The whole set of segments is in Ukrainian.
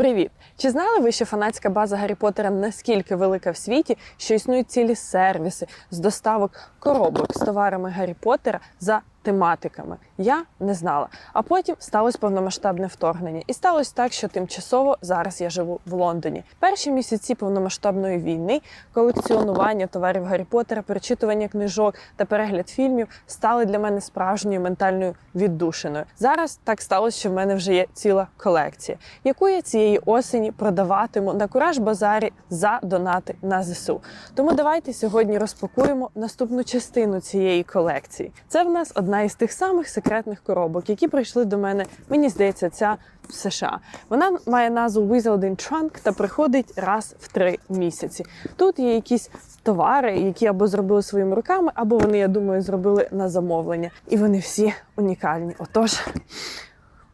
Привіт! Чи знали ви, що фанатська база Гаррі Поттера наскільки велика в світі, що існують цілі сервіси з доставок коробок з товарами Гаррі Поттера за тематиками? Я не знала. А потім сталося повномасштабне вторгнення, і сталося так, що тимчасово зараз я живу в Лондоні. Перші місяці повномасштабної війни колекціонування товарів Гаррі Поттера, перечитування книжок та перегляд фільмів стали для мене справжньою ментальною віддушиною. Зараз так сталося, що в мене вже є ціла колекція, яку я цієї осені продаватиму на кураж базарі за донати на ЗСУ. Тому давайте сьогодні розпакуємо наступну частину цієї колекції. Це в нас одна із тих самих секретних коробок, які прийшли до мене. Мені здається, ця в США. Вона має назву Wizarding Trunk та приходить раз в три місяці. Тут є якісь товари, які або зробили своїми руками, або вони, я думаю, зробили на замовлення. І вони всі унікальні. Отож,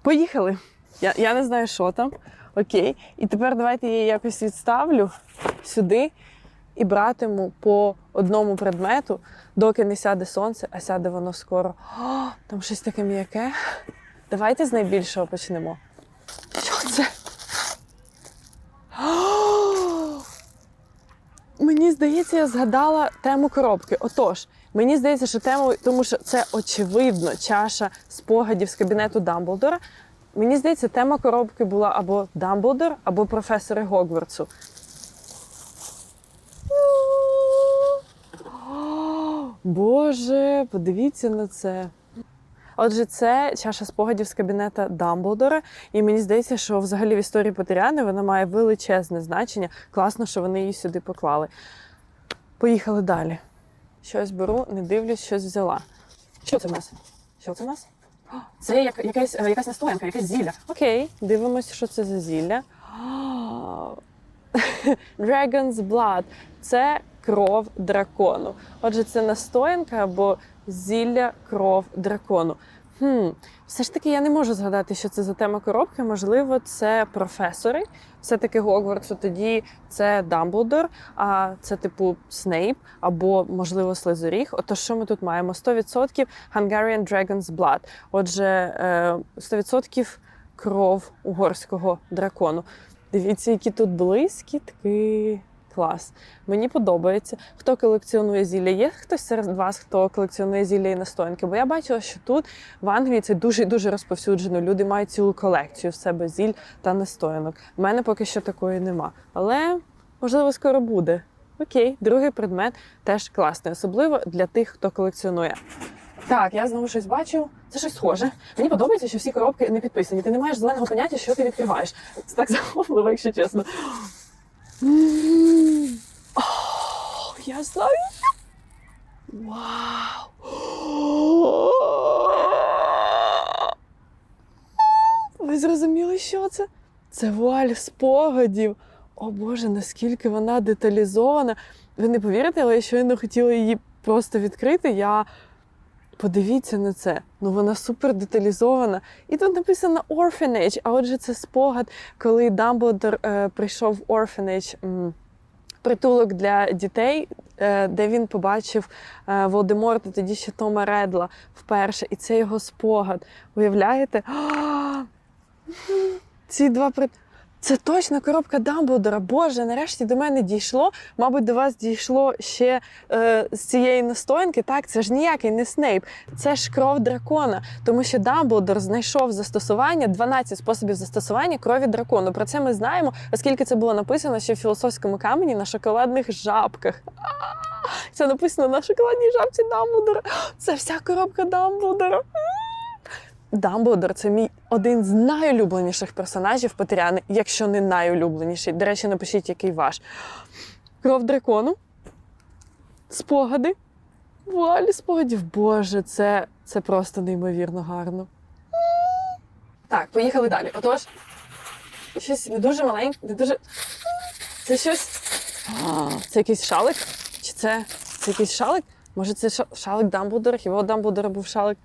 поїхали. Я, я не знаю, що там. Окей. І тепер давайте я її якось відставлю сюди і братиму по одному предмету, доки не сяде сонце, а сяде воно скоро. О, там щось таке м'яке. Давайте з найбільшого почнемо. Що це? Мені здається, я згадала тему коробки. Отож, мені здається, що тему, тому що це очевидно чаша спогадів з кабінету Дамблдора. Мені здається, тема коробки була або Дамблдор, або професори Гогвартсу. Боже, подивіться на це. Отже, це чаша спогадів з кабінета Дамблдора, і мені здається, що взагалі в історії Потеряни вона має величезне значення. Класно, що вони її сюди поклали. Поїхали далі. Щось беру, не дивлюсь, щось взяла. Що це в нас? Що це в нас? Це як, якась, е, якась настоянка, якесь зілля. Окей, дивимося, що це за зілля. Dragon's Blood це кров дракону. Отже, це настоянка або зілля кров дракону. Хм, все ж таки я не можу згадати, що це за тема коробки. Можливо, це професори. Все-таки Гогвартсу тоді це Дамблдор, а це типу Снейп або, можливо, Слизоріг. Отож, що ми тут маємо? 100% Hungarian Dragon's Blood. Отже, е, 100% кров угорського дракону. Дивіться, які тут блискітки. Клас. Мені подобається. Хто колекціонує зілля? Є хтось серед вас, хто колекціонує зілля і настоянки? Бо я бачила, що тут в Англії це дуже дуже розповсюджено. Люди мають цілу колекцію в себе зіль та настоянок. У мене поки що такої нема. Але можливо скоро буде. Окей, другий предмет теж класний, особливо для тих, хто колекціонує. Так, я знову щось бачу. Це щось схоже. Мені подобається, що всі коробки не підписані. Ти не маєш зеленого поняття, що ти відкриваєш. Це так захопливо, якщо чесно. О, я знаю. Вау! Ви зрозуміли, що це? Це вуаль спогадів. О Боже, наскільки вона деталізована. Ви не повірите, але я щойно хотіла її просто відкрити. Я подивіться на це. Ну вона супер деталізована. І тут написано Orphanage, а отже, це спогад, коли Дамблдор е, прийшов в Orphanage, м, притулок для дітей, е, де він побачив е, Волдеморта, тоді ще Тома Редла вперше. І це його спогад. Уявляєте? Ці два при... Це точно коробка Дамблдора. Боже, нарешті до мене дійшло. Мабуть, до вас дійшло ще е, з цієї настоянки. Так, це ж ніякий не Снейп, це ж кров дракона. Тому що Дамблдор знайшов застосування 12 способів застосування крові дракону. Про це ми знаємо, оскільки це було написано ще в філософському камені на шоколадних жабках. Це написано на шоколадній жабці Дамблдора. Це вся коробка Дамблдора. Дамблдор це мій один з найулюбленіших персонажів Потеряни, якщо не найулюбленіший. До речі, напишіть, який ваш. Кров дракону. Спогади. Вуалі спогадів. Боже, це, це просто неймовірно гарно. Так, поїхали далі. Отож, щось не дуже маленьке, не дуже. Це щось. Це якийсь шалик? Чи це, це якийсь шалик? Може, це шалик Дамблдора? Хіба у Дамблдора був шалик?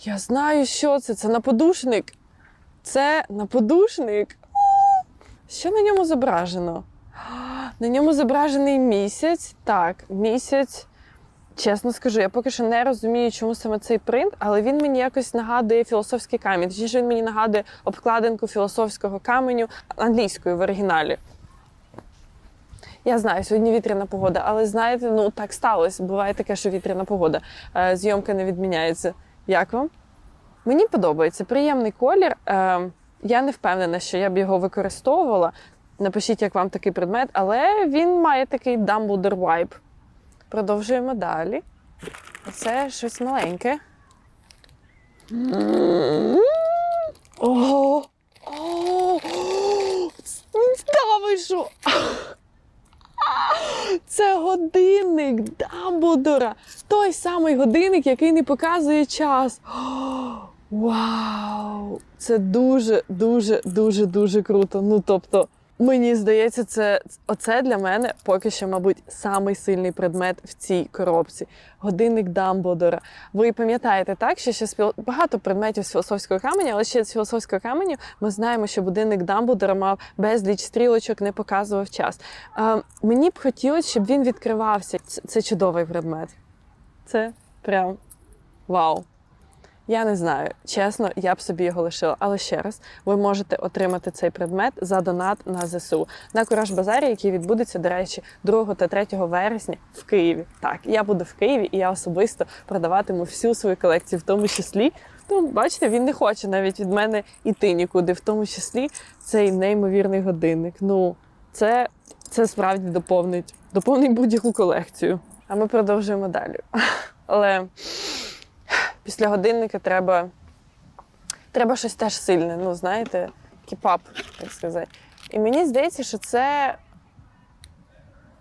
Я знаю, що це. Це наподушник. Це наподушник. А, Що на ньому зображено? На ньому зображений місяць. Так, місяць. Чесно скажу, я поки що не розумію, чому саме цей принт, але він мені якось нагадує філософський камінь. Точніше, він мені нагадує обкладинку філософського каменю англійською в оригіналі. Я знаю, сьогодні вітряна погода, але знаєте, ну так сталося. Буває таке, що вітряна погода. Е, Зйомка не відміняється. Як вам? Мені подобається приємний колір. Е, Я не впевнена, що я б його використовувала. Напишіть, як вам такий предмет, але він має такий Dumbledore vibe. Продовжуємо далі. Це щось маленьке. Ого! О! Це годинник Дамблдора. Той самий годинник, який не показує час. Вау! Це дуже, дуже, дуже, дуже круто. Ну, тобто, мені здається, це оце для мене поки що, мабуть, самий сильний предмет в цій коробці. Годинник Дамблдора. Ви пам'ятаєте так, що ще з філ- багато предметів з філософського каменя, але ще з філософського каменю ми знаємо, що будинник Дамблдора мав безліч стрілочок, не показував час. Е, мені б хотілося, щоб він відкривався. Це чудовий предмет. Це прям вау. Я не знаю, чесно, я б собі його лишила. Але ще раз, ви можете отримати цей предмет за донат на ЗСУ на Кураж Базарі, який відбудеться, до речі, 2 та 3 вересня в Києві. Так, я буду в Києві, і я особисто продаватиму всю свою колекцію, в тому числі. Ну, бачите, він не хоче навіть від мене йти нікуди, в тому числі цей неймовірний годинник. Ну, це, це справді доповнить, доповнить будь-яку колекцію. А ми продовжуємо далі. Але після годинника треба, треба щось теж сильне, ну, знаєте, кіпап, так сказати. І мені здається, що це.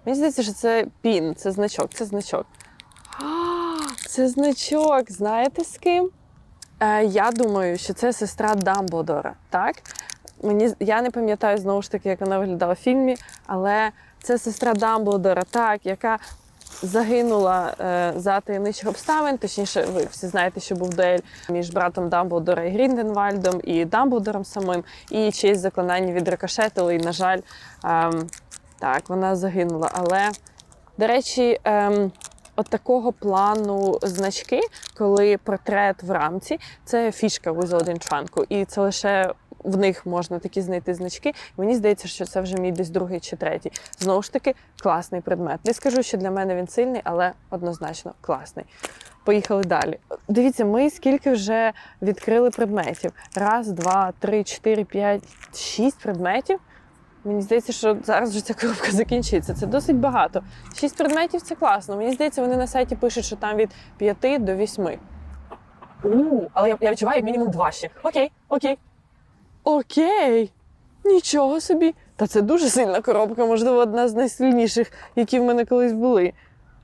Мені здається, що це пін, це значок, це значок. Це значок. Знаєте з ким? Е, я думаю, що це сестра Дамблдора, так? Мені, я не пам'ятаю знову ж таки, як вона виглядала в фільмі, але це сестра Дамблдора, так, яка загинула е, за таємничих обставин. Точніше, ви всі знаєте, що був дуель між братом Дамблдора і Грінденвальдом і Дамблдором самим, і чиєсь заклинання відрикошетило, і, на жаль, ем, так, вона загинула. Але, до речі, ем, от такого плану значки, коли портрет в рамці, це фішка Wizarding Trunk, і це лише в них можна такі знайти значки. Мені здається, що це вже мій десь другий чи третій. Знову ж таки, класний предмет. Не скажу, що для мене він сильний, але однозначно класний. Поїхали далі. Дивіться, ми скільки вже відкрили предметів: раз, два, три, чотири, п'ять, шість предметів. Мені здається, що зараз вже ця коробка закінчиться. Це досить багато. Шість предметів це класно. Мені здається, вони на сайті пишуть, що там від п'яти до вісьми. Але я, я відчуваю як мінімум два ще. Окей, окей. Окей. Нічого собі. Та це дуже сильна коробка, можливо, одна з найсильніших, які в мене колись були.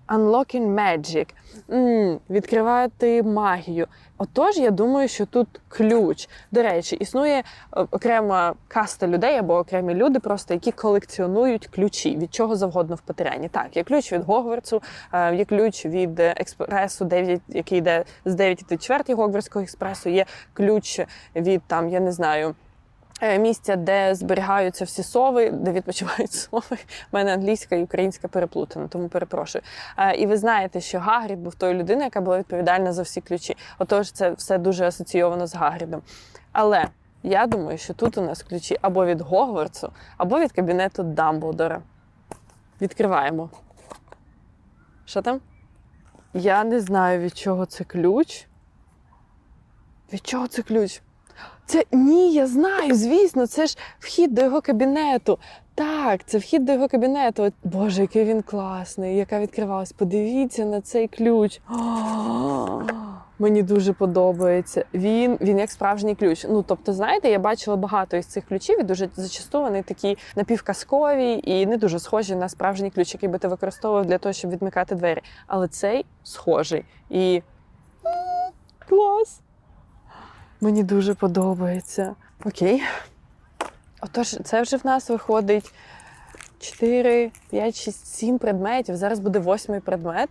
Unlocking Magic. м відкривати магію. Отож, я думаю, що тут ключ. До речі, існує е, окрема каста людей або окремі люди, просто які колекціонують ключі від чого завгодно в Патеряні. Так, є ключ від Гогвартсу, е, є ключ від експресу, 9, який йде з 9 до 4 Гогвартського експресу, є ключ від там, я не знаю. Е, Місця, де зберігаються всі сови, де відпочивають сови. У мене англійська і українська переплутана, тому перепрошую. Е, І ви знаєте, що Гагрід був тою людиною, яка була відповідальна за всі ключі. Отож, це все дуже асоційовано з Гагрідом. Але я думаю, що тут у нас ключі або від Гогвартсу, або від кабінету Дамблдора. Відкриваємо. Що там? Я не знаю, від чого це ключ. Від чого це ключ? Це ні, я знаю, звісно, це ж вхід до його кабінету. Так, це вхід до його кабінету. От, Боже, який він класний, яка відкривалась. Подивіться на цей ключ. Мені дуже подобається. Він, він як справжній ключ. Ну, тобто, знаєте, я бачила багато із цих ключів, і дуже зачасту вони такі напівказкові і не дуже схожі на справжній ключ, який би ти використовував для того, щоб відмикати двері. Але цей схожий. І клас! Мені дуже подобається. Окей. Отож, це вже в нас виходить 4, 5, 6, 7 предметів. Зараз буде восьмий предмет.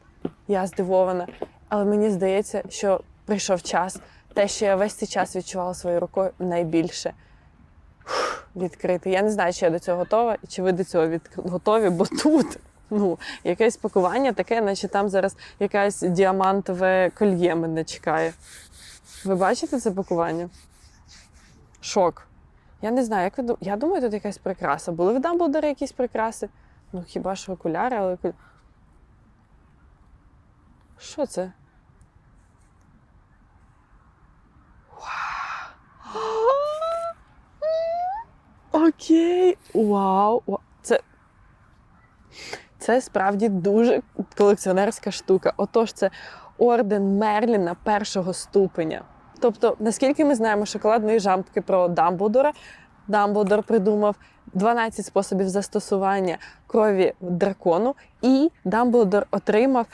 Я здивована. Але мені здається, що прийшов час. Те, що я весь цей час відчувала своєю рукою найбільше Фух, відкрити. Я не знаю, чи я до цього готова, і чи ви до цього від... готові, бо тут Ну, якесь пакування таке, наче там зараз якась діамантове кольє мене чекає. Ви бачите це пакування? Шок. Я не знаю, як ви Я думаю, тут якась прикраса. Були в Дамблдора якісь прикраси? Ну, хіба ж окуляри, але. окуля- Що це? Окей. Вау! Це. Це справді дуже колекціонерська штука. Отож, це орден Мерліна першого ступеня. Тобто, наскільки ми знаємо шоколадної жамтки про Дамблдора, Дамблдор придумав 12 способів застосування крові дракону, і Дамблдор отримав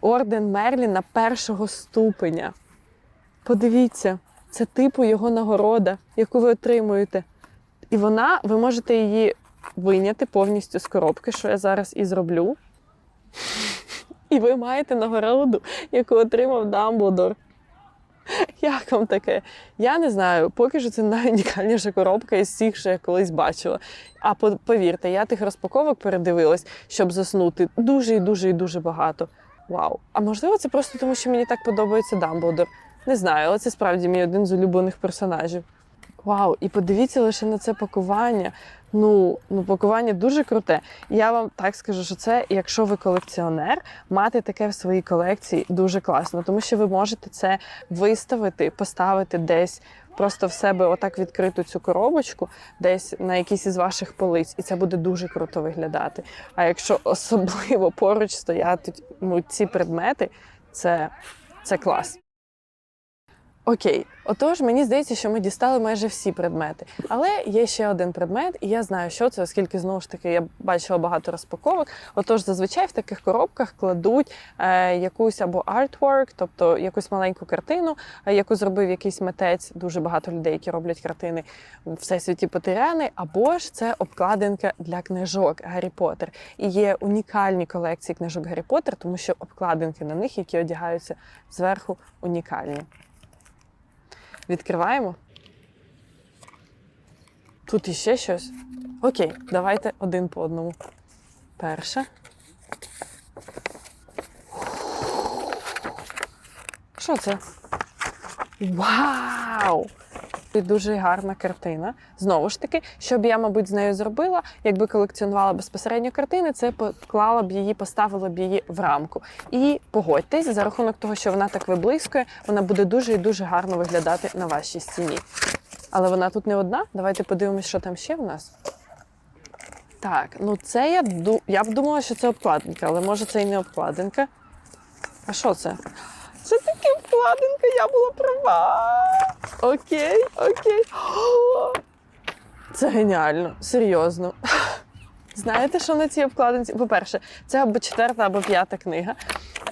орден Мерліна першого ступеня. Подивіться, це типу його нагорода, яку ви отримуєте. І вона, ви можете її вийняти повністю з коробки, що я зараз і зроблю. І ви маєте нагороду, яку отримав Дамблдор. Як вам таке? Я не знаю. Поки що це найунікальніша коробка із всіх, що я колись бачила. А повірте, я тих розпаковок передивилась, щоб заснути дуже і дуже і дуже багато. Вау! А можливо, це просто тому, що мені так подобається Дамблдор. Не знаю, але це справді мій один з улюблених персонажів. Вау, і подивіться лише на це пакування. Ну, ну пакування дуже круте. Я вам так скажу, що це, якщо ви колекціонер, мати таке в своїй колекції дуже класно, тому що ви можете це виставити, поставити десь просто в себе отак відкриту цю коробочку, десь на якійсь із ваших полиць, і це буде дуже круто виглядати. А якщо особливо поруч стоять ну, ці предмети, це, це клас. Окей, отож, мені здається, що ми дістали майже всі предмети. Але є ще один предмет, і я знаю, що це, оскільки знову ж таки я бачила багато розпаковок. Отож, зазвичай в таких коробках кладуть е, якусь або artwork, тобто якусь маленьку картину, е, яку зробив якийсь митець. Дуже багато людей, які роблять картини в всесвіті Потеряни, або ж це обкладинка для книжок Гаррі Поттер. І є унікальні колекції книжок Гаррі Поттер, тому що обкладинки на них, які одягаються зверху, унікальні. Відкриваємо. Тут іще щось. Окей, давайте один по одному. Перше. Що це? Вау! Дуже гарна картина. Знову ж таки, що б я, мабуть, з нею зробила, якби колекціонувала безпосередньо картини, це поклала б її, поставила б її в рамку. І погодьтесь, за рахунок того, що вона так виблискує, вона буде дуже і дуже гарно виглядати на вашій стіні. Але вона тут не одна. Давайте подивимось, що там ще в нас. Так, ну це я я б думала, що це обкладинка, але може це і не обкладинка. А що це? Це таки обкладинка, я була права. Окей, окей. Це геніально, серйозно. Знаєте, що на цій обкладинці? По-перше, це або четверта, або п'ята книга.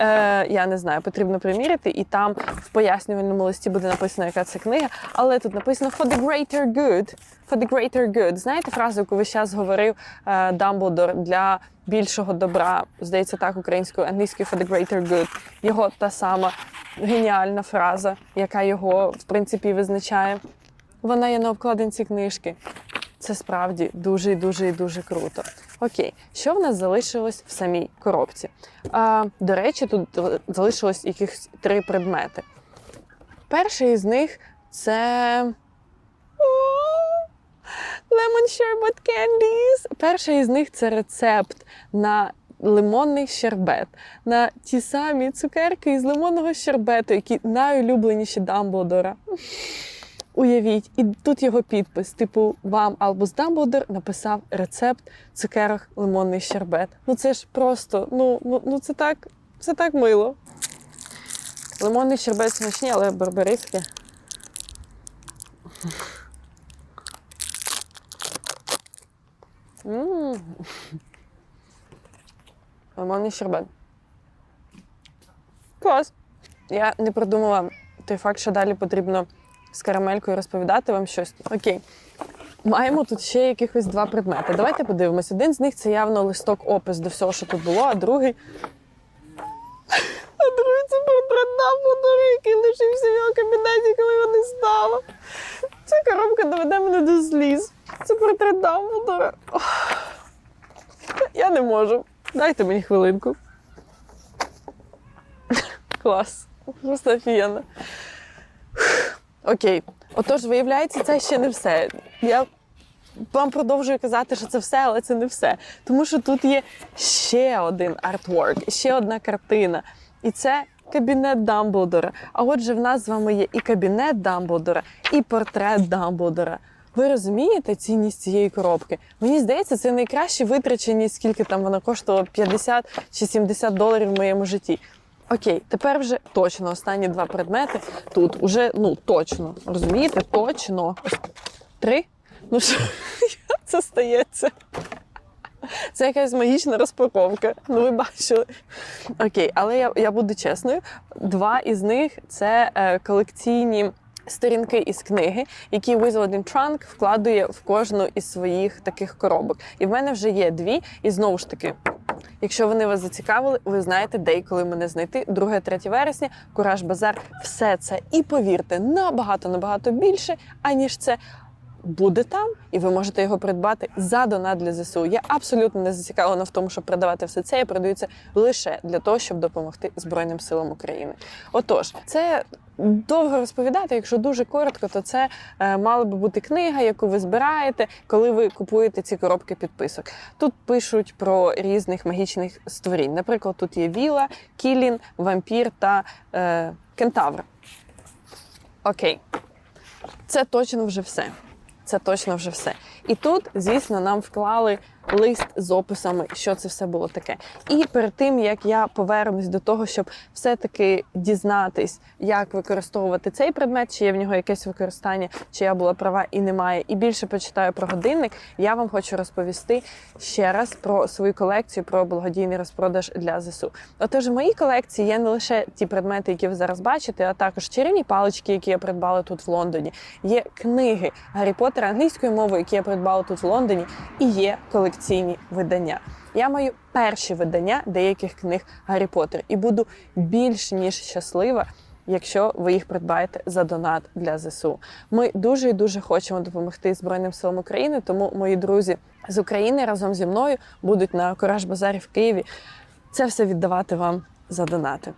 Е, я не знаю, потрібно приміряти, і там в пояснювальному листі буде написано, яка це книга. Але тут написано for the greater good. For the greater good. Знаєте фразу, яку ви зараз говорив е, Дамблдор для більшого добра? Здається, так українською, англійською for the greater good. Його та сама геніальна фраза, яка його в принципі визначає. Вона є на обкладинці книжки. Це справді дуже і дуже і дуже круто. Окей, що в нас залишилось в самій коробці? А, до речі, тут залишилось якихось три предмети. Перший із них це. Lemon Sherbet Candies. Перший із них це рецепт на лимонний щербет, на ті самі цукерки із лимонного щербету, які найулюбленіші Дамблдора. Уявіть, і тут його підпис: типу, вам Албус Дамблдор написав рецепт цукерок лимонний щербет. Ну це ж просто, ну, ну, ну це так, це так мило. Лимонний щербет смачні, але барбариське. Лимонний щербет. Клас. Я не придумала той факт, що далі потрібно з карамелькою розповідати вам щось. Окей. Маємо тут ще якихось два предмети. Давайте подивимось. Один з них це явно листок опис до всього, що тут було, а другий. А другий це портрет Дамблдора, який лишився в його кабінеті, коли його не стало. Ця коробка доведе мене до сліз. Це портрет Дамблдора. Я не можу. Дайте мені хвилинку. Клас. Просто офігенно. Окей. Отож, виявляється, це ще не все. Я вам продовжую казати, що це все, але це не все. Тому що тут є ще один артворк, ще одна картина. І це кабінет Дамблдора. А отже, в нас з вами є і кабінет Дамблдора, і портрет Дамблдора. Ви розумієте цінність цієї коробки? Мені здається, це найкраще витрачені, скільки там вона коштувала 50 чи 70 доларів в моєму житті. Окей, тепер вже точно останні два предмети тут. Уже ну точно розумієте, точно. Три? Ну що як це стається? Це якась магічна розпаковка. Ну, ви бачили. Окей, але я, я буду чесною. Два із них це е, колекційні сторінки із книги, які Wizarding Trunk вкладує в кожну із своїх таких коробок. І в мене вже є дві. І знову ж таки, Якщо вони вас зацікавили, ви знаєте, де і коли мене знайти. 2-3 вересня, Кураж Базар. Все це і повірте, набагато набагато більше, аніж це. Буде там, і ви можете його придбати за донат для ЗСУ. Я абсолютно не зацікавлена в тому, щоб продавати все це. Я продаю це лише для того, щоб допомогти Збройним силам України. Отож, це довго розповідати. Якщо дуже коротко, то це е, мала би бути книга, яку ви збираєте, коли ви купуєте ці коробки підписок. Тут пишуть про різних магічних створінь. Наприклад, тут є Віла, Кілін, Вампір та е, Кентавр. Окей, це точно вже все. Це точно вже все. І тут, звісно, нам вклали лист з описами, що це все було таке. І перед тим як я повернусь до того, щоб все-таки дізнатись, як використовувати цей предмет, чи є в нього якесь використання, чи я була права і немає, і більше почитаю про годинник, я вам хочу розповісти ще раз про свою колекцію, про благодійний розпродаж для ЗСУ. Отож, в моїй колекції є не лише ті предмети, які ви зараз бачите, а також чарівні палички, які я придбала тут в Лондоні. Є книги Гаррі Поттера англійською мовою, які я придбала тут в Лондоні, і є колекційні видання. Я маю перші видання деяких книг Гаррі Поттер і буду більш ніж щаслива. Якщо ви їх придбаєте за донат для ЗСУ, ми дуже і дуже хочемо допомогти Збройним силам України. Тому мої друзі з України разом зі мною будуть на Кораж Базарі в Києві. Це все віддавати вам за донати.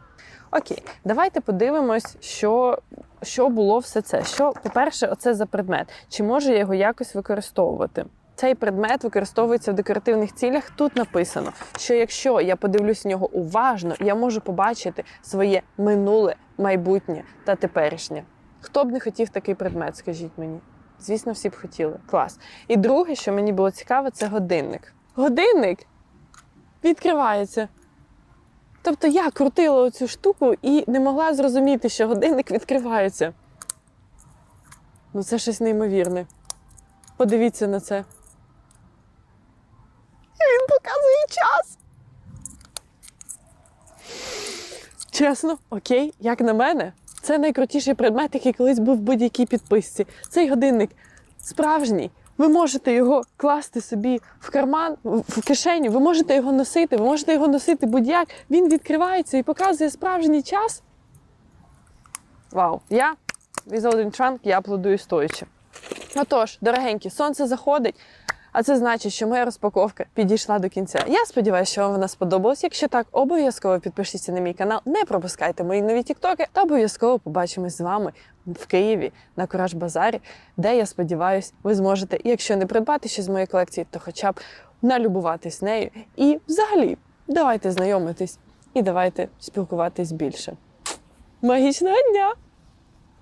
Окей, давайте подивимось, що, що було все це. Що, по-перше, оце за предмет. Чи можу я його якось використовувати? Цей предмет використовується в декоративних цілях. Тут написано, що якщо я подивлюсь в нього уважно, я можу побачити своє минуле, майбутнє та теперішнє. Хто б не хотів такий предмет, скажіть мені? Звісно, всі б хотіли. Клас. І друге, що мені було цікаво, це годинник. Годинник відкривається. Тобто я крутила оцю штуку і не могла зрозуміти, що годинник відкривається. Ну, це щось неймовірне. Подивіться на це. Він показує час. Чесно, окей, як на мене, це найкрутіший предмет, який колись був в будь-якій підписці. Цей годинник справжній. Ви можете його класти собі в карман, в кишеню, ви можете його носити, ви можете його носити будь-як. Він відкривається і показує справжній час. Вау! Я Wizarding Trunk, я аплодую стоячи. Отож, дорогенькі, сонце заходить, а це значить, що моя розпаковка підійшла до кінця. Я сподіваюся, що вам вона сподобалась. Якщо так, обов'язково підпишіться на мій канал, не пропускайте мої нові тіктоки та обов'язково побачимось з вами в Києві на Кураж Базарі, де я сподіваюся, ви зможете, якщо не придбати щось з моєї колекції, то хоча б налюбуватись нею. І взагалі, давайте знайомитись і давайте спілкуватись більше. Магічного дня!